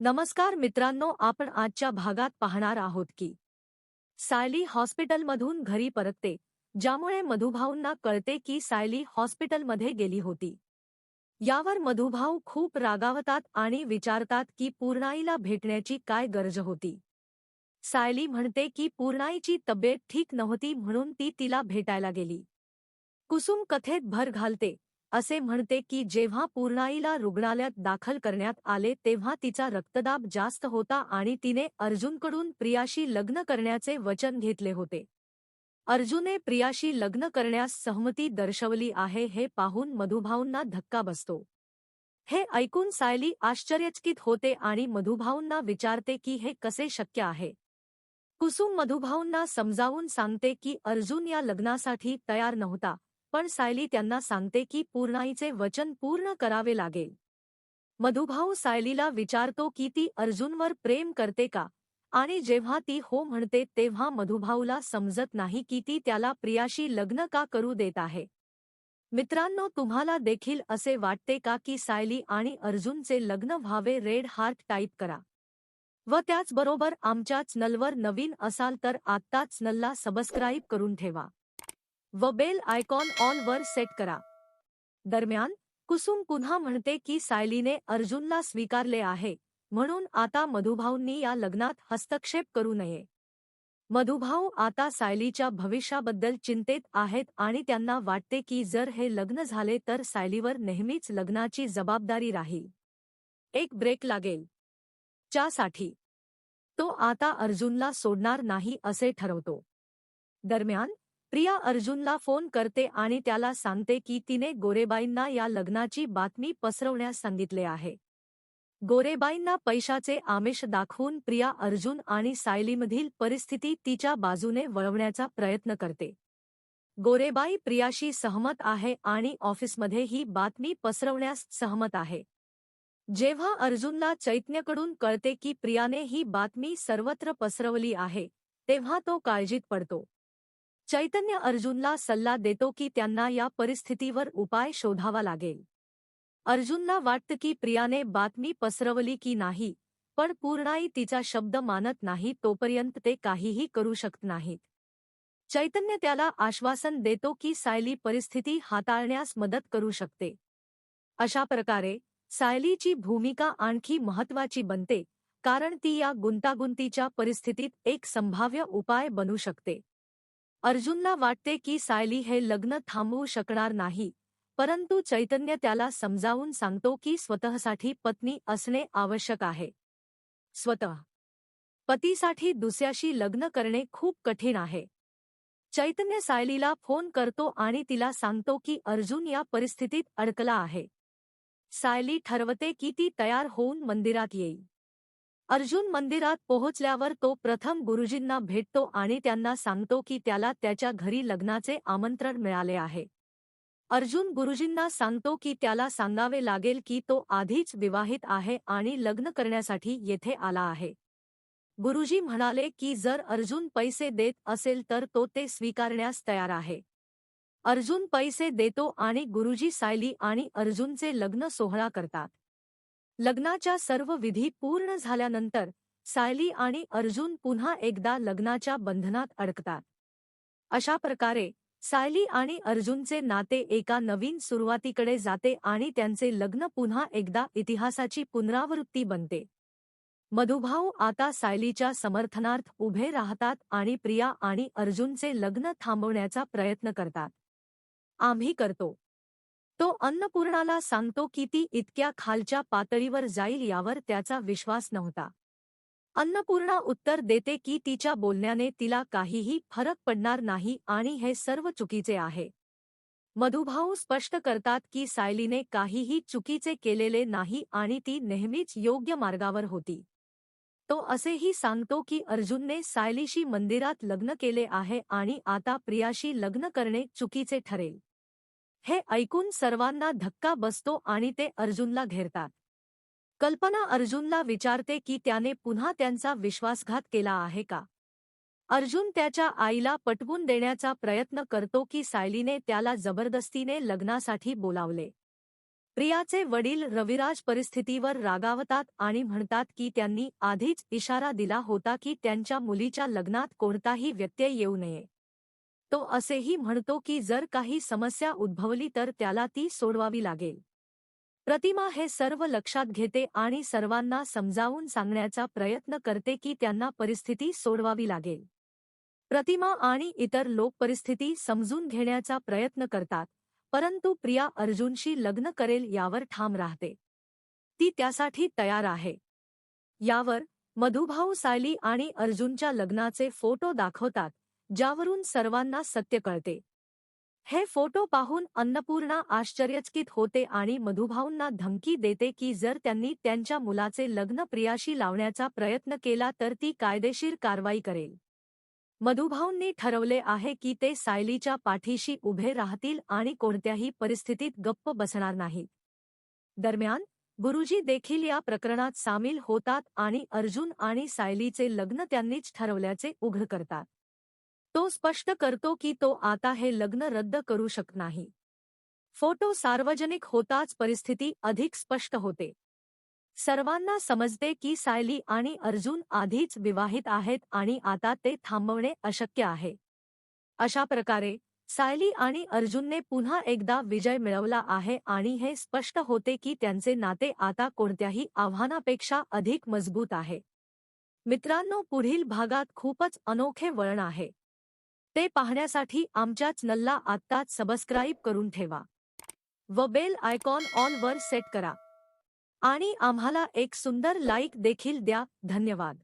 नमस्कार मित्रांनो आपण आजच्या भागात पाहणार आहोत की सायली हॉस्पिटलमधून घरी परतते ज्यामुळे मधुभाऊंना कळते की सायली हॉस्पिटलमध्ये गेली होती. यावर मधुभाऊ खूप रागावतात आणि विचारतात की पूर्णाईला भेटण्याची काय गरज होती. सायली म्हणते की पूर्णाईची तब्येत ठीक नव्हती म्हणून ती तिला भेटायला गेली. कुसुम कथेत भर घालते असे म्हणते की जेव्हा पूर्णाईला रुग्णालयात दाखल करण्यात आले तेव्हा तिचा रक्तदाब जास्त होता आणि तिने अर्जुनकडून प्रियाशी लग्न करण्याचे वचन घेतले होते. अर्जुने प्रियाशी लग्न करण्यास सहमती दर्शवली आहे हे पाहून मधुभाऊंना धक्का बसतो. हे ऐकून सायली आश्चर्यचकित होते आणि मधुभाऊंना विचारते की हे कसे शक्य आहे. कुसुम मधुभाऊंना समजावून सांगते की अर्जुन या लग्नासाठी तयार नव्हता. पण सायली त्यांना सांगते की पूर्णाईचे वचन पूर्ण करावे लागेल. मधुभाऊ सायलीला विचारतो की ती अर्जुनवर प्रेम करते का? आणि जेव्हा ती हो म्हणते तेव्हा मधुभाऊला समजत नाही की ती त्याला प्रियाशी लग्न का करू देत आहे. मित्रांनो तुम्हाला देखील असे वाटते का की सायली आणि अर्जुनचे लग्न व्हावे रेड हार्ट टाईप करा? व त्याचबरोबर आमच्याच नलवर नवीन असाल तर आत्ताच नलला सबस्क्राईब करून ठेवा. व बेल आयकॉन ऑल वर सेट करा. दरम्यान कुसुम पुन्हा म्हणते की सायलीने अर्जुनला स्वीकारले आहे म्हणून आता मधुभाऊंनी या लग्नात हस्तक्षेप करू नये. मधुभाऊ आता सायलीच्या भविष्याबद्दल चिंतेत आहेत आणि त्यांना वाटते की जर हे लग्न झाले तर सायलीवर नेहमीच लग्नाची जबाबदारी राहील. एक ब्रेक लागेल. च्यासाठी. तो आता अर्जुनला सोडणार नाही असे ठरवतो. दरम्यान प्रिया अर्जुनला फोन करते आणि त्याला सांगते की तिने गोरेबाईंना या लग्नाची बातमी पसरवण्यास सांगितले आहे. गोरेबाईंना पैशाचे आमिष दाखवून प्रिया अर्जुन आणि सायलीमधील परिस्थिती तिच्या बाजूने वळवण्याचा प्रयत्न करते. गोरेबाई प्रियाशी सहमत आहे आणि ऑफिसमध्ये ही बातमी पसरवण्यास सहमत आहे. जेव्हा अर्जुनला चैतन्यकडून कळते की प्रियाने ही बातमी सर्वत्र पसरवली आहे तेव्हा तो काळजीत पडतो. चैतन्य अर्जुनला सल्ला देतो की त्यांना या परिस्थितीवर उपाय शोधावा लागेल. अर्जुनला वाटतं की प्रियाने बातमी पसरवली की नाही पण पूर्णाई तिचा शब्द मानत नाही तोपर्यंत ते काहीही करू शकत नाहीत. चैतन्य त्याला आश्वासन देतो की सायली परिस्थिती हाताळण्यास मदत करू शकते. अशा प्रकारे सायलीची भूमिका आणखी महत्वाची बनते कारण ती या गुंतागुंतीच्या परिस्थितीत एक संभाव्य उपाय बनू शकते. अर्जुनला वाटते की सायली हे लग्न थांबवू शकणार नाही परंतु चैतन्य त्याला समजावून सांगतो की स्वतःसाठी पत्नी असणे आवश्यक आहे. स्वतः. पतीसाठी दुसऱ्याशी लग्न करणे खूप कठीण आहे. चैतन्य सायलीला फोन करतो आणि तिला सांगतो की अर्जुन या परिस्थितीत अडकला आहे. सायली ठरवते की ती तयार होऊन मंदिरात येईल. अर्जुन मंदिरात पोहोचल्यावर तो प्रथम गुरुजींना भेटतो आणि त्यांना सांगतो की त्याला त्याच्या घरी लग्नाचे आमंत्रण मिळाले आहे. अर्जुन गुरुजींना सांगतो की त्याला सांगावे लागेल की तो आधीच विवाहित आहे आणि लग्न करण्यासाठी येथे आला आहे. गुरुजी म्हणाले की जर अर्जुन पैसे देत असेल तर तो ते स्वीकारण्यास तयार आहे. अर्जुन पैसे देतो आणि गुरुजी सायली आणि अर्जुनचे लग्न सोहळा करतात. लग्नाच्या सर्व विधी पूर्ण झाल्यानंतर सायली आणि अर्जुन पुन्हा एकदा लग्नाच्या बंधनात अडकतात. अशा प्रकारे सायली आणि अर्जुनचे नाते एका नवीन सुरुवातीकडे जाते आणि त्यांचे लग्न पुन्हा एकदा इतिहासाची पुनरावृत्ती बनते. मधुभाऊ आता सायलीच्या समर्थनार्थ उभे राहतात आणि प्रिया आणि अर्जुनचे लग्न थांबवण्याचा प्रयत्न करतात. आम्ही करतो. तो अन्नपूर्णाला सांगतो की ती इतक्या खालच्या पातळीवर जाईल यावर त्याचा विश्वास नव्हता. अन्नपूर्णा उत्तर देते की तिच्या बोलण्याने तिला काहीही फरक पडणार नाही आणि हे सर्व चुकीचे आहे. मधुभाऊ स्पष्ट करतात की सायलीने काहीही चुकीचे केलेले नाही आणि ती नेहमीच योग्य मार्गावर होती. तो असेही सांगतो की अर्जुनने सायलीशी मंदिरात लग्न केले आहे आणि आता प्रियाशी लग्न करणे चुकीचे ठरेल. हे ऐकून सर्वांना धक्का बसतो आणि ते अर्जुनला घेरतात. कल्पना अर्जुनला विचारते की त्याने पुन्हा त्यांचा विश्वासघात केला आहे का? अर्जुन त्याच्या आईला पटवून देण्याचा प्रयत्न करतो की सायलीने त्याला जबरदस्तीने लग्नासाठी बोलावले. प्रियाचे वडील रविराज परिस्थितीवर रागावतात आणि म्हणतात की त्यांनी आधीच इशारा दिला होता की त्यांच्या मुलीच्या लग्नात कोणताही व्यत्यय येऊ नये. तो असेही म्हणतो की जर काही समस्या उद्भवली तर त्याला ती सोडवावी लागेल. प्रतिमा हे सर्व लक्षात घेते आणि सर्वांना समजावून सांगण्याचा प्रयत्न करते की त्यांना परिस्थिती सोडवावी लागेल. प्रतिमा आणि इतर लोक परिस्थिती समजून घेण्याचा प्रयत्न करतात परंतु प्रिया अर्जुनशी लग्न करेल यावर ठाम राहते. ती त्यासाठी तयार आहे. यावर मधुभाऊ सायली आणि अर्जुनच्या लग्नाचे फोटो दाखवतात ज्यावरून सर्वांना सत्य कळते. हे फोटो पाहून अन्नपूर्णा आश्चर्यचकित होते आणि मधुभाऊंना धमकी देते की जर त्यांनी त्यांच्या मुलाचे लग्न प्रियाशी लावण्याचा प्रयत्न केला तर ती कायदेशीर कारवाई करेल. मधुभाऊंनी ठरवले आहे की ते सायलीच्या पाठीशी उभे राहतील आणि कोणत्याही परिस्थितीत गप्प बसणार नाहीत. दरम्यान गुरुजी देखील या प्रकरणात सामील होतात आणि अर्जुन आणि सायलीचे लग्न त्यांनीच ठरवल्याचे उघड करतात. तो स्पष्ट करतो की तो आता हे लग्न रद्द करू शकत नाही. फोटो सार्वजनिक होताच परिस्थिती अधिक स्पष्ट होते. सर्वांना समजते की सायली आणि अर्जुन आधीच विवाहित आहेत आणि आता ते थांबवणे अशक्य आहे. अशा प्रकारे सायली आणि अर्जुनने पुन्हा एकदा विजय मिळवला आहे आणि हे स्पष्ट होते की त्यांचे नाते आता कोणत्याही आव्हानापेक्षा अधिक मजबूत आहे. मित्रांनो पुढील भागात खूपच अनोखे वळण आहे. ते पाहण्यासाठी आमच्याच नल्ला आत्ताच सबस्क्राईब करून ठेवा. व बेल आयकॉन ऑलवर सेट करा. आणि आम्हाला एक सुंदर लाईक देखील द्या. धन्यवाद.